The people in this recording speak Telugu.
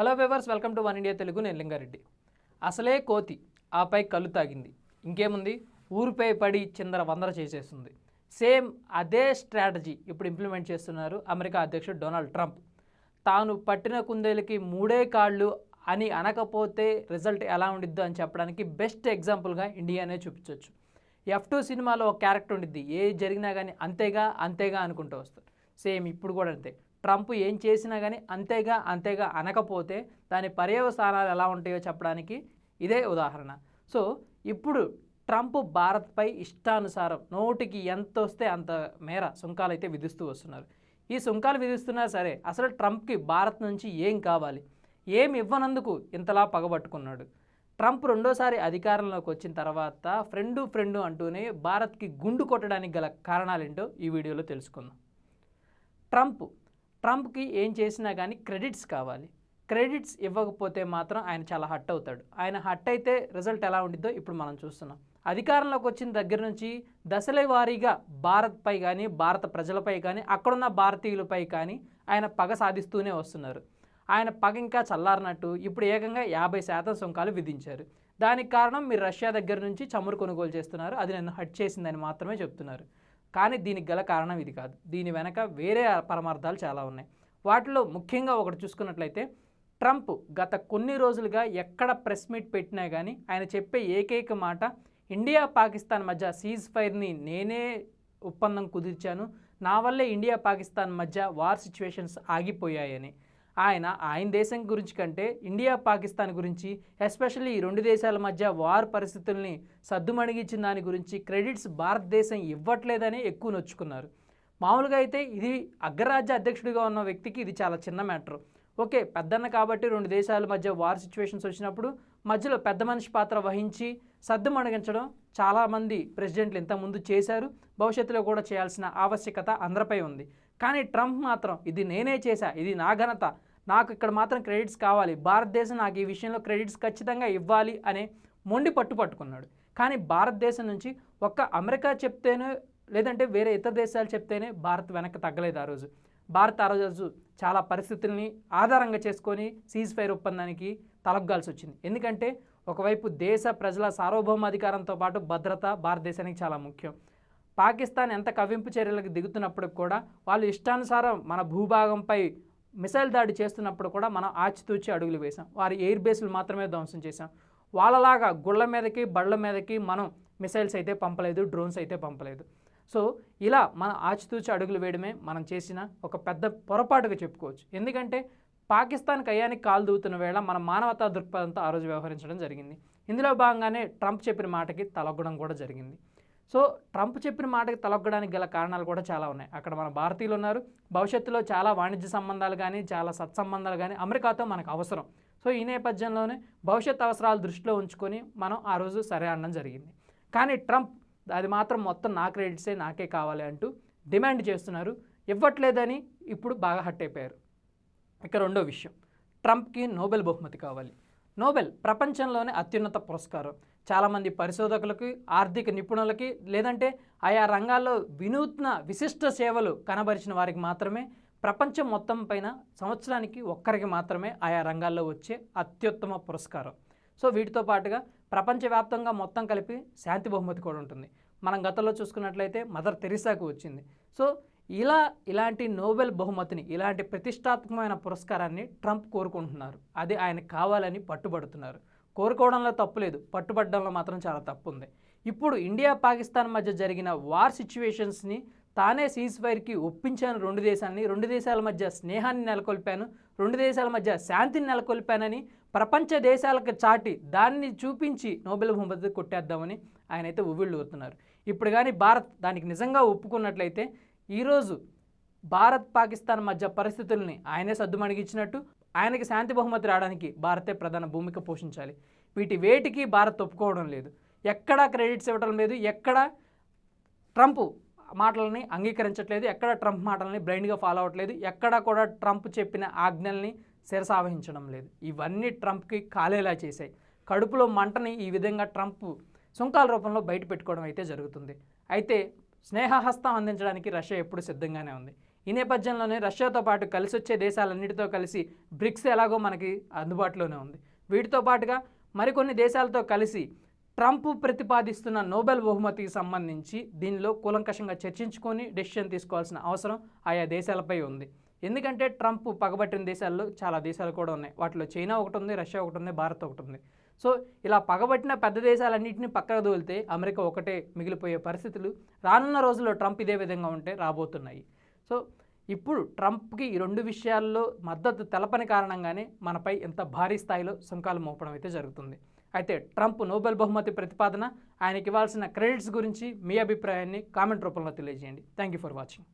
Hello viewers welcome to One India Telugu నేను లింగారెడ్డి. అసలే కోతి ఆపై కళ్ళు తాగింది. ఇంకేముంది? ఊరిపై పడి చిందర వందర చేసేస్తుంది. సేమ్ అదే స్ట్రాటజీ ఇప్పుడు ఇంప్లిమెంట్ చేస్తున్నారు అమెరికా అధ్యక్షుడు డొనాల్డ్ ట్రంప్. తాను పట్టిన కుందేలకి మూడే కాళ్ళు అని అనకపోతే రిజల్ట్ ఎలా ఉండిద్దో అని చెప్పడానికి బెస్ట్ ఎగ్జాంపుల్గా ఇండియానే చూపించవచ్చు ఎఫ్ టూ సినిమాలో ఒక క్యారెక్టర్ ఉండిద్ది. ఏ జరిగినా కానీ అంతేగా అంతేగా అనుకుంటూ వస్తారు. సేమ్ ఇప్పుడు కూడా అంతే. ట్రంప్ ఏం చేసినా కానీ అంతేగా అంతేగా అనకపోతే దాని పర్యవసానాలు ఎలా ఉంటాయో చెప్పడానికి ఇదే ఉదాహరణ. సో ఇప్పుడు ట్రంప్ భారత్పై ఇష్టానుసారం నోటికి ఎంత వస్తే అంత మేర సుంకాలు అయితే విధిస్తూ వస్తున్నారు. ఈ సుంకాలు విధిస్తున్నా సరే అసలు ట్రంప్కి భారత్ నుంచి ఏం కావాలి? ఏం ఇవ్వనందుకు ఇంతలా పగబట్టుకున్నాడు? ట్రంప్ రెండోసారి అధికారంలోకి వచ్చిన తర్వాత ఫ్రెండు ఫ్రెండు అంటూనే భారత్కి గుండు కొట్టడానికి గల కారణాలేంటో ఈ వీడియోలో తెలుసుకుందాం. ట్రంప్ ట్రంప్కి ఏం చేసినా కానీ క్రెడిట్స్ కావాలి. క్రెడిట్స్ ఇవ్వకపోతే మాత్రం ఆయన చాలా హట్ అవుతాడు. ఆయన హట్ అయితే రిజల్ట్ ఎలా ఉండిద్దో ఇప్పుడు మనం చూస్తున్నాం. అధికారంలోకి వచ్చిన దగ్గర నుంచి దశల వారీగా భారత్పై కానీ భారత ప్రజలపై కానీ అక్కడున్న భారతీయులపై కానీ ఆయన పగ సాధిస్తూనే వస్తున్నారు. ఆయన పగ ఇంకా చల్లారినట్టు ఇప్పుడు ఏకంగా యాభై శాతం సుంకాలు విధించారు. దానికి కారణం మీరు రష్యా దగ్గర నుంచి చమురు కొనుగోలు చేస్తున్నారు. అది నన్ను హట్ చేసిందని మాత్రమే చెప్తున్నారు. కానీ దీనికి గల కారణం ఇది కాదు. దీని వెనక వేరే పరమార్థాలు చాలా ఉన్నాయి. వాటిలో ముఖ్యంగా ఒకటి చూసుకున్నట్లయితే ట్రంప్ గత కొన్ని రోజులుగా ఎక్కడ ప్రెస్ మీట్ పెట్టినా కానీ ఆయన చెప్పే ఏకైక మాట ఇండియా పాకిస్తాన్ మధ్య సీజ్ ఫైర్ని నేనే ఒప్పందం కుదిర్చాను. నా వల్లే ఇండియా పాకిస్తాన్ మధ్య వార్ సిచ్యువేషన్స్ ఆగిపోయాయని. ఆయన ఆయన దేశం గురించి కంటే ఇండియా పాకిస్తాన్ గురించి ఎస్పెషల్లీ ఈ రెండు దేశాల మధ్య వార్ పరిస్థితుల్ని సద్దుమణిగించిన దాని గురించి క్రెడిట్స్ భారతదేశం ఇవ్వట్లేదని ఎక్కువ నొచ్చుకున్నారు. మామూలుగా అయితే ఇది అగ్రరాజ్య అధ్యక్షుడిగా ఉన్న వ్యక్తికి ఇది చాలా చిన్న మ్యాటర్. ఓకే పెద్దన్న కాబట్టి రెండు దేశాల మధ్య వార్ సిచ్యువేషన్స్ వచ్చినప్పుడు మధ్యలో పెద్ద మనిషి పాత్ర వహించి సర్దు మణిగించడం చాలామంది ప్రెసిడెంట్లు ఇంతకుముందు చేశారు. భవిష్యత్తులో కూడా చేయాల్సిన ఆవశ్యకత అందరిపై ఉంది. కానీ ట్రంప్ మాత్రం ఇది నేనే చేశా ఇది నా ఘనత నాకు ఇక్కడ మాత్రం క్రెడిట్స్ కావాలి. భారతదేశం నాకు ఈ విషయంలో క్రెడిట్స్ ఖచ్చితంగా ఇవ్వాలి అనే మొండి పట్టు పట్టుకున్నాడు. కానీ భారతదేశం నుంచి ఒక్క అమెరికా చెప్తేనే లేదంటే వేరే ఇతర దేశాలు చెప్తేనే భారత్ వెనక్కి తగ్గలేదు ఆ రోజు. భారత్ ఆ రోజు చాలా పరిస్థితుల్ని ఆధారంగా చేసుకొని సీజ్ ఫైర్ ఒప్పందానికి తలగ్గాల్సి వచ్చింది ఎందుకంటే ఒకవైపు దేశ ప్రజల సార్వభౌమాధికారంతో పాటు భద్రత భారతదేశానికి చాలా ముఖ్యం. పాకిస్తాన్ ఎంత కవింపు చర్యలకు దిగుతున్నప్పుడు కూడా వాళ్ళు ఇష్టానుసారం మన భూభాగంపై మిసైల్ దాడి చేస్తున్నప్పుడు కూడా మనం ఆచితూచి అడుగులు వేసాం వారి ఎయిర్ బేస్లు మాత్రమే ధ్వంసం చేసాం వాళ్ళలాగా గుళ్ళ మీదకి బళ్ళ మీదకి మనం మిసైల్స్ అయితే పంపలేదు డ్రోన్స్ అయితే పంపలేదు. సో ఇలా మనం ఆచితూచి అడుగులు వేయడమే మనం చేసిన ఒక పెద్ద పొరపాటుగా చెప్పుకోవచ్చు. ఎందుకంటే పాకిస్తాన్ కయ్యానికి కాలు దూతున్న వేళ మన మానవతా దృక్పథంతో ఆ రోజు వ్యవహరించడం జరిగింది. ఇందులో భాగంగానే ట్రంప్ చెప్పిన మాటకి తలగ్గడం కూడా జరిగింది. సో ట్రంప్ చెప్పిన మాటకి తలొగ్గడానికి గల కారణాలు కూడా చాలా ఉన్నాయి. అక్కడ మన భారతీయులు ఉన్నారు. భవిష్యత్తులో చాలా వాణిజ్య సంబంధాలు కానీ చాలా సత్సంబంధాలు కానీ అమెరికాతో మనకు అవసరం. సో ఈ నేపథ్యంలోనే భవిష్యత్ అవసరాలు దృష్టిలో ఉంచుకొని మనం ఆ రోజు సరే అనడం జరిగింది. కానీ ట్రంప్ అది మాత్రం మొత్తం నా క్రెడిట్సే నాకే కావాలి అంటూ డిమాండ్ చేస్తున్నారు. ఇవ్వట్లేదని ఇప్పుడు బాగా హట్ అయిపోయారు. ఇక రెండో విషయం. ట్రంప్కి నోబెల్ బహుమతి కావాలి. నోబెల్ ప్రపంచంలోనే అత్యున్నత పురస్కారం. చాలామంది పరిశోధకులకి ఆర్థిక నిపుణులకి లేదంటే ఆయా రంగాల్లో వినూత్న విశిష్ట సేవలు కనబరిచిన వారికి మాత్రమే ప్రపంచం మొత్తం పైన సంవత్సరానికి ఒక్కరికి మాత్రమే ఆయా రంగాల్లో వచ్చే అత్యుత్తమ పురస్కారం. సో వీటితో పాటుగా ప్రపంచవ్యాప్తంగా మొత్తం కలిపి శాంతి బహుమతి కూడా ఉంటుంది. మనం గతంలో చూసుకున్నట్లయితే మదర్ తెరిసాకు వచ్చింది. సో ఇలా ఇలాంటి నోబెల్ బహుమతిని ఇలాంటి ప్రతిష్టాత్మకమైన పురస్కారాన్ని ట్రంప్ కోరుకుంటున్నారు. అది ఆయన కావాలని పట్టుబడుతున్నారు. కోరుకోవడంలో తప్పులేదు పట్టుబడడంలో మాత్రం చాలా తప్పు ఉంది ఇప్పుడు ఇండియా పాకిస్తాన్ మధ్య జరిగిన వార్ సిచ్యువేషన్స్ని తానే సీజ్ ఫైర్కి ఒప్పించాను. రెండు దేశాలని రెండు దేశాల మధ్య స్నేహాన్ని నెలకొల్పాను. రెండు దేశాల మధ్య శాంతిని నెలకొల్పానని ప్రపంచ దేశాలకు చాటి దాన్ని చూపించి నోబెల్ బహుమతి కొట్టేద్దామని ఆయన అయితే ఉవ్విళ్ళు ఊరుతున్నారు ఇప్పుడు కానీ భారత్ దానికి నిజంగా ఒప్పుకున్నట్లయితే ఈరోజు భారత్ పాకిస్తాన్ మధ్య పరిస్థితుల్ని ఆయనే సద్దుమణిగించినట్టు ఆయనకి శాంతి బహుమతి రావడానికి భారతే ప్రధాన భూమిక పోషించాలి. వీటి వేటికి భారత్ ఒప్పుకోవడం లేదు. ఎక్కడా క్రెడిట్స్ ఇవ్వడం లేదు. ఎక్కడ ట్రంప్ మాటలని అంగీకరించట్లేదు. ఎక్కడ ట్రంప్ మాటలని బ్లైండ్గా ఫాలో అవ్వట్లేదు. ఎక్కడ కూడా ట్రంప్ చెప్పిన ఆజ్ఞల్ని శిరసావహించడం లేదు. ఇవన్నీ ట్రంప్కి కాలేలా చేశాయి. కడుపులో మంటని ఈ విధంగా ట్రంప్ సుంకాల రూపంలో బయట పెట్టుకోవడం అయితే జరుగుతుంది. అయితే స్నేహహస్తం అందించడానికి రష్యా ఎప్పుడు సిద్ధంగానే ఉంది. ఈ నేపథ్యంలోనే రష్యాతో పాటు కలిసి వచ్చే దేశాలన్నిటితో కలిసి బ్రిక్స్ ఎలాగో మనకి అందుబాటులోనే ఉంది. వీటితో పాటుగా మరికొన్ని దేశాలతో కలిసి ట్రంప్ ప్రతిపాదిస్తున్న నోబెల్ బహుమతికి సంబంధించి దీనిలో కూలంకషంగా చర్చించుకొని డెసిషన్ తీసుకోవాల్సిన అవసరం ఆయా దేశాలపై ఉంది. ఎందుకంటే ట్రంప్ పగబట్టిన దేశాల్లో చాలా దేశాలు కూడా ఉన్నాయి. వాటిలో చైనా ఒకటి ఉంది రష్యా ఒకటి ఉంది భారత్ ఒకటి ఉంది. సో ఇలా పగబట్టిన పెద్ద దేశాలన్నింటినీ పక్కకు తోలితే అమెరికా ఒకటే మిగిలిపోయే పరిస్థితులు. రానున్న రోజుల్లో ట్రంప్ ఇదే విధంగా ఉంటే రాబోతున్నాయి. సో ఇప్పుడు ట్రంప్కి ఈ రెండు విషయాల్లో మద్దతు తెలపని కారణంగానే మనపై ఎంత భారీ స్థాయిలో సుంకాలు మోపడం అయితే జరుగుతుంది. అయితే ట్రంప్ నోబెల్ బహుమతి ప్రతిపాదన ఆయనకి ఇవ్వాల్సిన క్రెడిట్స్ గురించి మీ అభిప్రాయాన్ని కామెంట్ రూపంలో తెలియజేయండి. Thank you for watching.